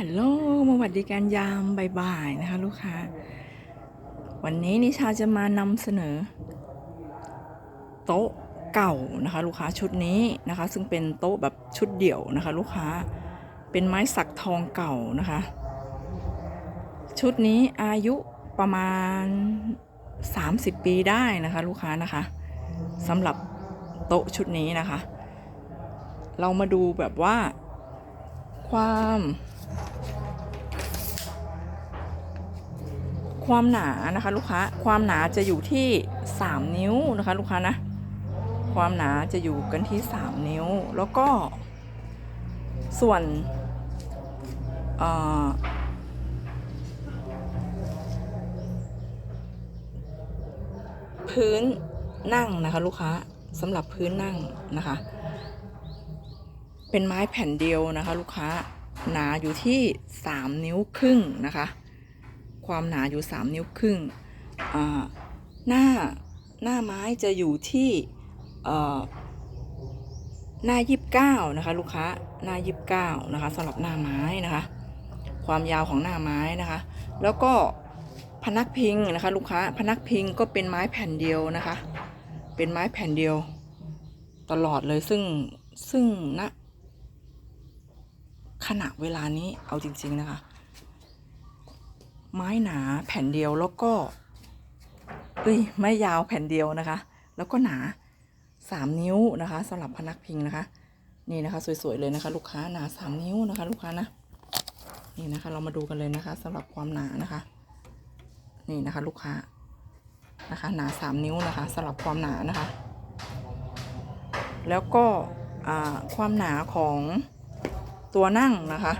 ฮัลโหลมาสวัสดีการยามบ่ายๆนะคะ ลูกค้า วันนี้นิชาจะมานำเสนอ โต๊ะเก่านะคะ ลูกค้าชุดนี้นะคะ ซึ่งเป็นโต๊ะแบบชุดเดี่ยวนะคะ ลูกค้าเป็นไม้สักทองเก่านะคะ ชุดนี้อายุประมาณ 30 ปีได้นะคะ ลูกค้านะคะสำหรับโต๊ะชุดนี้นะคะ เรามาดูแบบว่าความ ความหนานะคะลูกค้าความหนาจะอยู่ที่ 3 นิ้วนะคะลูกค้านะความหนาจะอยู่กันที่ 3 นิ้ว แล้วก็ ส่วนพื้นนั่งนะคะลูกค้าสำหรับพื้นนั่งนะคะ เป็นไม้แผ่นเดียวนะคะ ลูกค้าหนาอยู่ที่ 3 นิ้วครึ่งนะคะ ความหนาอยู่ 3 นิ้วครึ่งหน้าหน้าไม้จะอยู่ที่เอ่อหน้านะคะลูกค้าหน้า29นะคะสำหรับหน้าไม้นะคะ ความยาวของหน้าไม้นะคะ แล้วก็พนักพิงนะคะลูกค้าพนักพิงก็เป็นไม้แผ่นเดียวนะคะ เป็นไม้แผ่นเดียว ตลอดเลยซึ่งซึ่งณขณะเวลานี้เอาจริง ๆ นะคะ ไม้หนาแผ่นเดียวแล้วก็เอ้ยไม้ยาวแผ่นเดียวนะคะ แล้วก็หนาสามนิ้วนะคะสำหรับพนักพิงนะคะ นี่นะคะ สวยๆเลยนะคะ ลูกค้าหนาสามนิ้วนะคะ ลูกค้านะนี่นะคะ เรามาดูกันเลยนะคะสำหรับความหนานะคะ นี่นะคะ ลูกค้านะคะ หนาสามนิ้วนะคะสำหรับความหนานะคะ แล้วก็ความหนาของตัวนั่งนะคะ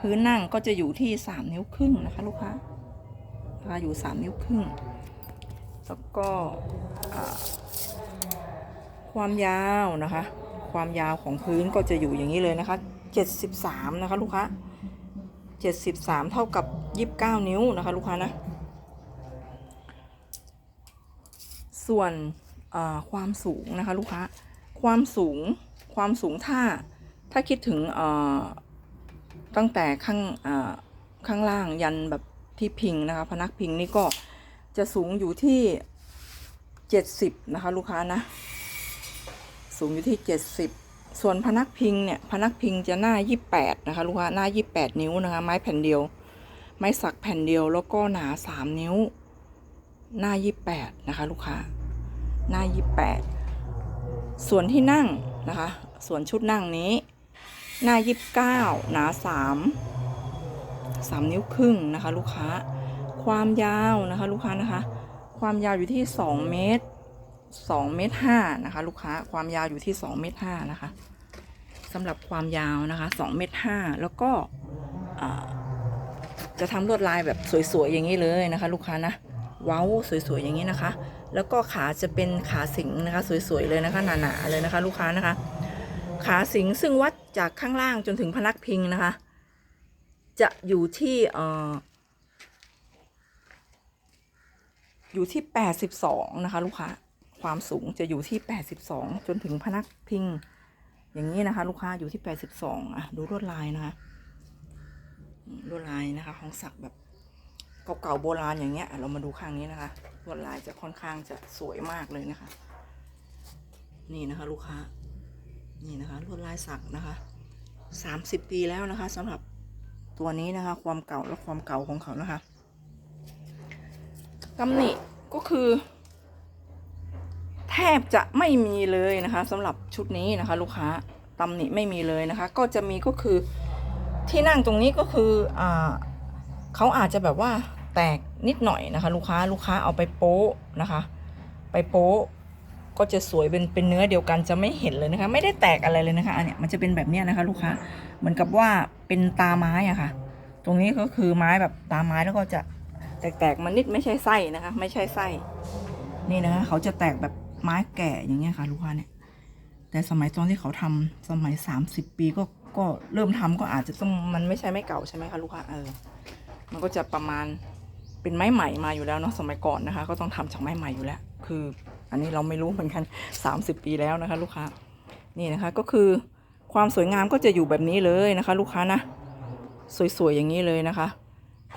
พื้นนั่งก็จะอยู่ที่3นิ้วครึ่งนะคะ ลูกค้า นะคะอยู่ 3 นิ้วครึ่ง แล้วก็ความยาวนะคะ ความยาวของพื้นก็จะอยู่อย่างนี้เลยนะคะ 73 นะคะลูกค้า 73 เท่ากับ 29 นิ้วนะคะลูกค้านะ ส่วนความสูงนะคะลูกค้า ความสูง ความสูงถ้า ถ้าคิดถึงตั้งแต่ข้างข้างล่างยันแบบ ที่พิงนะคะ พนักพิงนี่ก็จะสูงอยู่ที่เจ็ดสิบนะคะ ลูกค้านะ สูงอยู่ที่เจ็ดสิบส่วนพนักพิงเนี่ยพนักพิงจะหน้ายี่แปดนะคะลูกค้าหน้ายี่แปดนิ้วนะคะ ไม้แผ่นเดียว ไม้สักแผ่นเดียวแล้วก็หนาสามนิ้ว หน้ายี่แปดนะคะ ลูกค้า หน้ายี่แปดส่วนที่นั่งนะคะ ส่วนชุดนั่งนี้ หน้ายี่สิบเก้าหนาสาม สามนิ้วครึ่งนะคะ ลูกค้า ความยาวนะคะ ลูกค้านะคะ ความยาวอยู่ที่สองเมตรสองเมตรห้านะคะ ลูกค้าความยาวอยู่ที่สองเมตรห้านะคะสำหรับความยาวนะคะสองเมตรห้าแล้วก็จะทำลวดลายแบบสวยๆอย่างนี้เลยนะคะ ลูกค้านะเว้าสวยๆอย่างนี้นะคะ แล้วก็ขาจะเป็นขาสิงนะคะสวยๆเลยนะคะหนาๆเลยนะคะ ลูกค้านะคะ ขาสิงซึ่งวัดจากข้างล่างจนถึงพนักพิงนะคะ จะอยู่ที่เอ่ออยู่ที่ 82 นะคะ ลูกค้า ความสูงจะอยู่ที่ 82 จนถึงพนักพิง อย่างนี้นะคะ ลูกค้าอยู่ที่ 82 อะ ดูลวดลายนะคะลวดลายนะคะ ของสักแบบเก่าๆโบราณอย่างเงี้ย เรามาดูข้างนี้นะคะ ลวดลายจะค่อนข้างจะสวยมากเลยนะคะ นี่นะคะ ลูกค้า นี่นะคะ ลวดลายสักนะคะสามสิบปีแล้วนะคะสำหรับ ตัวนี้นะคะ ความเก่าและความเก่าของเขานะคะตำหนิก็คือ แทบจะไม่มีเลยนะคะสำหรับชุดนี้นะคะ ลูกค้าตำหนิไม่มีเลยนะคะ ก็จะมีก็คือที่นั่งตรงนี้ก็คืออ่าเขาอาจจะแบบว่าแตกนิดหน่อยนะคะ ลูกค้าลูกค้าเอาไปโป๊ะนะคะ ไปโป๊ะก็จะสวยเป็นเป็นเนื้อเดียวกันจะไม่เห็นเลยนะคะ ไม่ได้แตกอะไรเลยนะคะอันเนี้ยมันจะเป็นแบบเนี้ยนะคะ ลูกค้าเหมือนกับว่า เป็นตาไม้อะค่ะ ตรงนี้ก็คือไม้แบบตาไม้แล้วก็จะแตกๆมันนิดไม่ใช่ไส้นะคะ ไม่ใช่ไส้ นี่นะคะเขาจะแตกแบบไม้แก่อย่างเงี้ยค่ะลูกค้าเนี่ย แต่สมัยตอนที่เขาทำสมัย30ปีก็ก็เริ่มทำก็อาจจะต้องมันไม่ใช่ไม่เก่าใช่ไหมคะลูกค้าเออ มันก็จะประมาณเป็นไม้ใหม่มาอยู่แล้วเนาะสมัยก่อนนะคะ ก็ต้องทำจากไม้ใหม่อยู่แล้ว คือ อันนี้เราไม่รู้เหมือนกัน30ปีแล้วนะคะ ลูกค้านี่นะคะก็คือ ความสวยงามก็จะอยู่แบบนี้เลยนะคะ ลูกค้านะ สวยๆอย่างนี้เลยนะคะ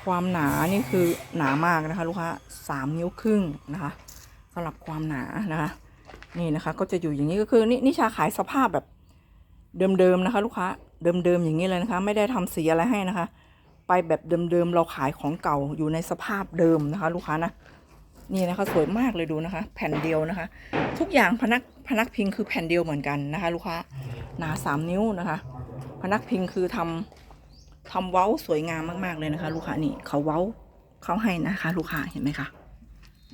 ความหนานี่คือหนามากนะคะ ลูกค้าสามนิ้วครึ่งนะคะสำหรับความหนานะคะนี่นะคะ ก็จะอยู่อย่างนี้ก็คือนี่นิชาขายสภาพแบบเดิมๆนะคะ ลูกค้าเดิมๆอย่างนี้เลยนะคะ ไม่ได้ทำสีอะไรให้นะคะ ไปแบบเดิมๆเราขายของเก่าอยู่ในสภาพเดิมนะคะ ลูกค้านะนี่นะคะสวยมากเลยดูนะคะ แผ่นเดียวนะคะ ทุกอย่างพนักพนักพิงคือแผ่นเดียวเหมือนกันนะคะ ลูกค้า หนาสามนิ้วนะคะ พนักพิงคือทำทำเว้าสวยงามมากๆเลยนะคะ ลูกค้านี่เขาเว้าเขาให้นะคะ ลูกค้าเห็นไหมคะ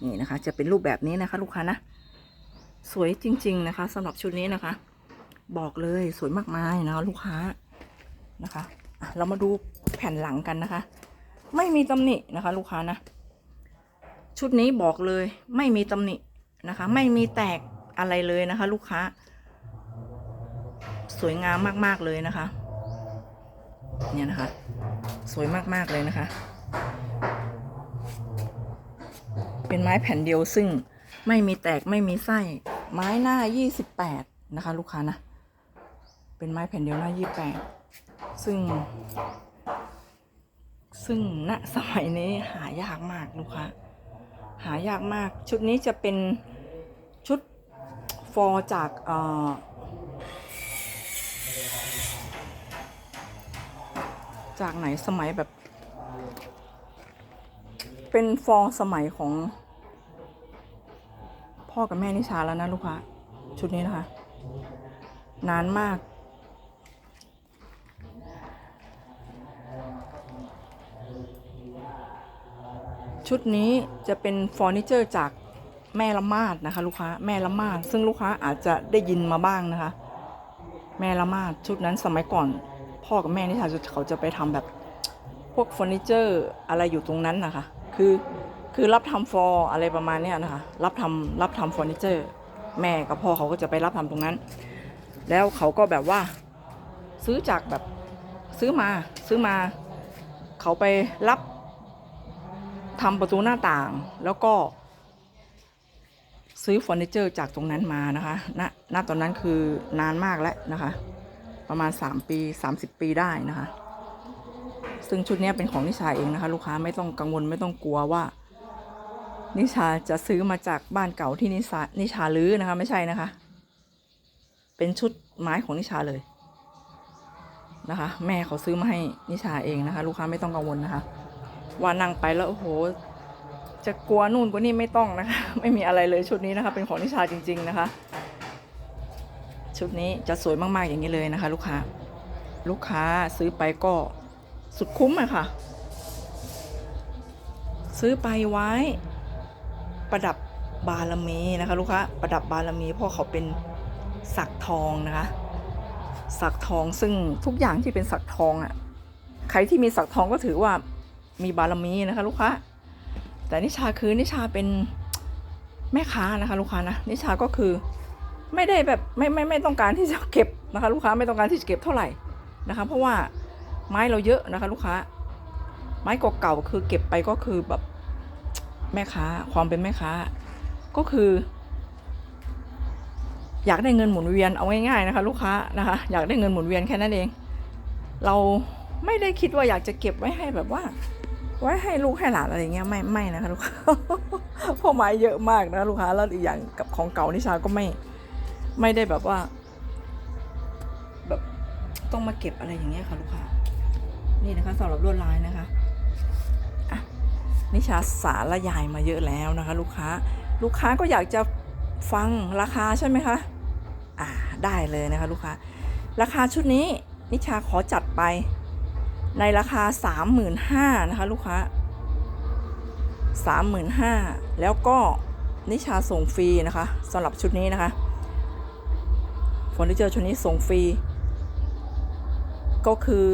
นี่นะคะ จะเป็นรูปแบบนี้นะคะ ลูกค้านะสวยจริง ๆ นะคะสำหรับชุดนี้นะคะ บอกเลยสวยมากมายนะคะลูกค้านะคะอะเรามาดูแผ่นหลังกันนะคะ ไม่มีตำหนินะคะ ลูกค้านะชุดนี้บอกเลยไม่มีตำหนินะคะ ไม่มีแตกอะไรเลยนะคะ ลูกค้า สวยงามมาก ๆ เลยนะคะ เนี่ยนะคะ สวยมาก ๆ เลยนะคะ เป็นไม้แผ่นเดียวซึ่งไม่มีแตกไม่มีไส้ ไม้หน้า 28 นะคะ ลูกค้านะ เป็นไม้แผ่นเดียวหน้า 28 ซึ่ง ซึ่งณสมัยนี้หายากมากลูกค้าหายากมาก ชุดนี้จะเป็นชุดฟอร์จากเอ่อ จากไหนสมัยแบบ เป็นฟอร์สมัยของ พ่อกับแม่นิชาแล้วนะลูกค้าชุดนี้นะคะ นานมาก ชุดนี้จะเป็นเฟอร์นิเจอร์จากแม่ละมาดนะคะ ลูกค้าแม่ละมาดซึ่งลูกค้าอาจจะได้ยินมาบ้างนะคะ แม่ละมาดชุดนั้นสมัยก่อน พ่อกับแม่นิชาจะเขาจะไปทำแบบพวกเฟอร์นิเจอร์อะไรอยู่ตรงนั้นนะคะ คือคือรับทำฟอร์อะไรประมาณเนี้ยนะคะ รับทำรับทำเฟอร์นิเจอร์ แม่กับพ่อเขาก็จะไปรับทำตรงนั้น แล้วเขาก็แบบว่าซื้อจากแบบซื้อมาซื้อมา เขาไปรับทำประตูหน้าต่างแล้วก็ ซื้อเฟอร์นิเจอร์จากตรงนั้นมานะคะณณตอนนั้นคือนานมากแล้วนะคะ ประมาณ 3 ปี 30 ปีได้นะคะ ซึ่งชุดนี้เป็นของนิชาเองนะคะ ลูกค้าไม่ต้องกังวลไม่ต้องกลัวว่า นิชาจะซื้อมาจากบ้านเก่าที่นิชานิชาลื้อนะคะ ไม่ใช่นะคะ เป็นชุดไม้ของนิชาเลยนะคะ แม่เขาซื้อมาให้นิชาเองนะคะ ลูกค้าไม่ต้องกังวลนะคะ ว่านั่งไปแล้วโอ้โหจะกลัวนู่นกว่านี่ไม่ต้องนะคะ ไม่มีอะไรเลยชุดนี้นะคะ เป็นของนิชาจริง ๆ นะคะ ชุดนี้จะสวยมากๆอย่างนี้เลยนะคะ ลูกค้า ลูกค้าซื้อไปก็สุดคุ้มอะค่ะ ซื้อไปไว้ ประดับบารมีนะคะ ลูกค้าประดับบารมีเพราะเขาเป็นสักทองนะคะสักทองซึ่งทุกอย่างที่เป็นสักทองอะ่ะใครที่มีสักทองก็ถือว่ามีบารมีนะคะ ลูกค้า แต่นิชาคือนิชาเป็นแม่ค้านะคะ ลูกค้านะนิชาก็คือ ไม่ได้แบบไม่ไม่ไม่ต้องการที่จะเก็บนะคะ ลูกค้าไม่ต้องการที่จะเก็บเท่าไหร่นะคะ เพราะว่าไม้เราเยอะนะคะ ลูกค้า ไม้เก่าๆคือเก็บไปก็คือแบบแม่ค้าความเป็นแม่ค้า ก็คือ อยากได้เงินหมุนเวียนเอาง่ายๆนะคะ ลูกค้านะคะ อยากได้เงินหมุนเวียนแค่นั้นเอง เราไม่ได้คิดว่าอยากจะเก็บไว้ให้แบบว่าไว้ให้ลูกให้หลานอะไรเงี้ยไม่ไม่นะคะลูกค้าเพราะไม้เยอะมากนะลูกค้าแล้วอีกอย่างกับของเก่านิชาก็ไม่ ไม่ได้แบบว่า แบบต้องมาเก็บอะไรอย่างเงี้ยค่ะลูกค้านี่นะคะสำหรับลวดลายนะคะนิชาสารยายมาเยอะแล้วนะคะ ลูกค้า ลูกค้าก็อยากจะฟังราคาใช่ไหมคะอ่าได้เลยนะคะลูกค้า ราคาชุดนี้นิชาขอจัดไปในราคา 35,000นะคะลูกค้า 35,000แล้วก็นิชาส่งฟรีนะคะสำหรับชุดนี้นะคะ เฟอร์นิเจอร์ชุดนี้ส่งฟรี ก็คือ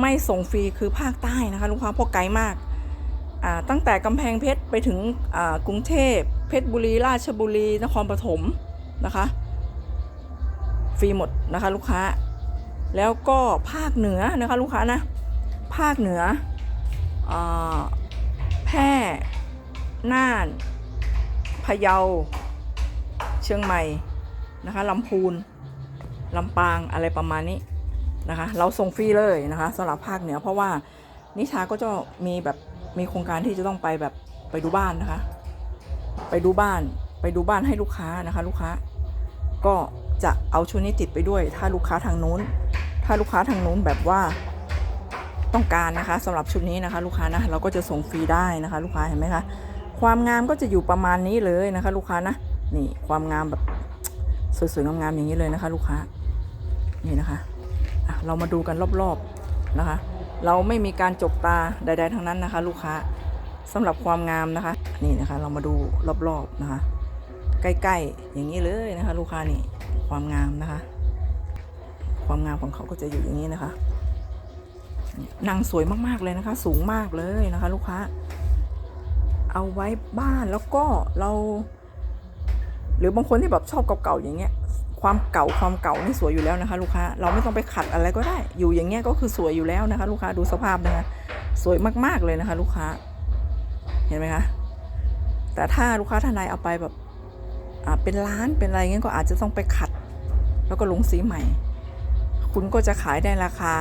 ไม่ส่งฟรีคือภาคใต้นะคะลูกค้าพราะไกลมาก ตั้งแต่กำแพงเพชรไปถึงกรุงเทพเพชรบุรี ราชบุรี นครปฐมนะคะ ฟรีหมดนะคะลูกค้า แล้วก็ภาคเหนือนะคะลูกค้านะ ภาคเหนืออแพร่ น่าน พะเยา เชียงใหม่ นะคะลำพูนลำปางอะไรประมาณนี้นะคะ เราส่งฟรีเลยนะคะสำหรับภาคเหนือเพราะว่านิชาก็จะมีแบบมีโครงการที่จะต้องไปแบบไปดูบ้านนะคะ ไปดูบ้านไปดูบ้านให้ลูกค้านะคะ ลูกค้า ก็จะเอาชุดนี้ติดไปด้วย ถ้าลูกค้าทางนู้น ถ้าลูกค้าทางนู้นแบบว่าต้องการนะคะสำหรับชุดนี้นะคะ ลูกค้านะเราก็จะส่งฟรีได้นะคะ ลูกค้าเห็นไหมคะความงามก็จะอยู่ประมาณนี้เลยนะคะ ลูกค้านะนี่ความงามแบบ สวยๆงามๆอย่างนี้เลยนะคะ ลูกค้านี่นะคะะเรามาดูกันรอบๆนะคะ เราไม่มีการจกตาใด ๆ ทั้งนั้นนะคะ ลูกค้าสำหรับความงามนะคะ นี่นะคะ เรามาดูรอบๆนะคะ ใกล้ๆอย่างนี้เลยนะคะ ลูกค้านี่ความงามนะคะ ความงามของเขาก็จะอยู่อย่างนี้นะคะนางสวยมากๆเลยนะคะ สูงมากเลยนะคะ ลูกค้า เอาไว้บ้านแล้วก็เรา หรือบางคนที่แบบชอบเก่าๆอย่างเงี้ยความเก่าความเก่านี่สวยอยู่แล้วนะคะ ลูกค้าเราไม่ต้องไปขัดอะไรก็ได้ อยู่อย่างเงี้ยก็คือสวยอยู่แล้วนะคะ ลูกค้าดูสภาพนะคะสวยมากๆเลยนะคะ ลูกค้า เห็นไหมคะแต่ถ้าลูกค้าท่านใดเอาไปแบบเป็นล้านเป็นอะไรเงี้ยก็อาจจะต้องไปขัด แล้วก็ลงสีใหม่ คุณก็จะขายได้ราคา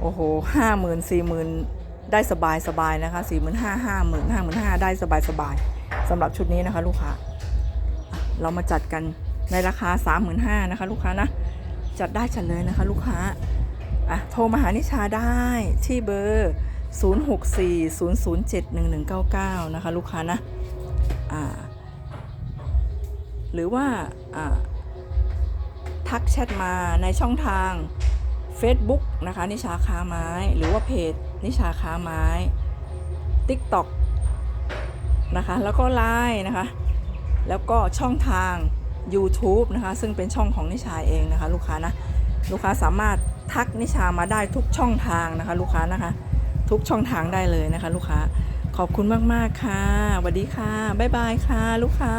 โอ้โหห้าหมื่นสี่หมื่นได้สบายสบายนะคะสี่หมื่นห้าห้าหมื่นห้าหมื่นห้าได้สบายสบายสำหรับชุดนี้นะคะ ลูกค้า เรามาจัดกันในราคาสามหมื่นห้านะคะ ลูกค้านะ จัดได้จัดเลยนะคะ ลูกค้าอะโทรมาหานิชาได้ที่เบอร์ 0640071199 นะคะ ลูกค้านะอ่าหรือว่าอ่าทักแชทมาในช่องทาง Facebook นะคะ นิชาค้าไม้ หรือว่าเพจนิชาค้าไม้ TikTok นะคะ แล้วก็ Line นะคะ แล้วก็ช่องทาง YouTube นะคะซึ่งเป็นช่องของนิชาเองนะคะ ลูกค้านะลูกค้าสามารถทักนิชามาได้ทุกช่องทางนะคะ ลูกค้านะคะ ทุกช่องทางได้เลยนะคะ ลูกค้าขอบคุณมาก ๆ ค่ะสวัสดีค่ะ บ๊ายบายค่ะ ลูกค้า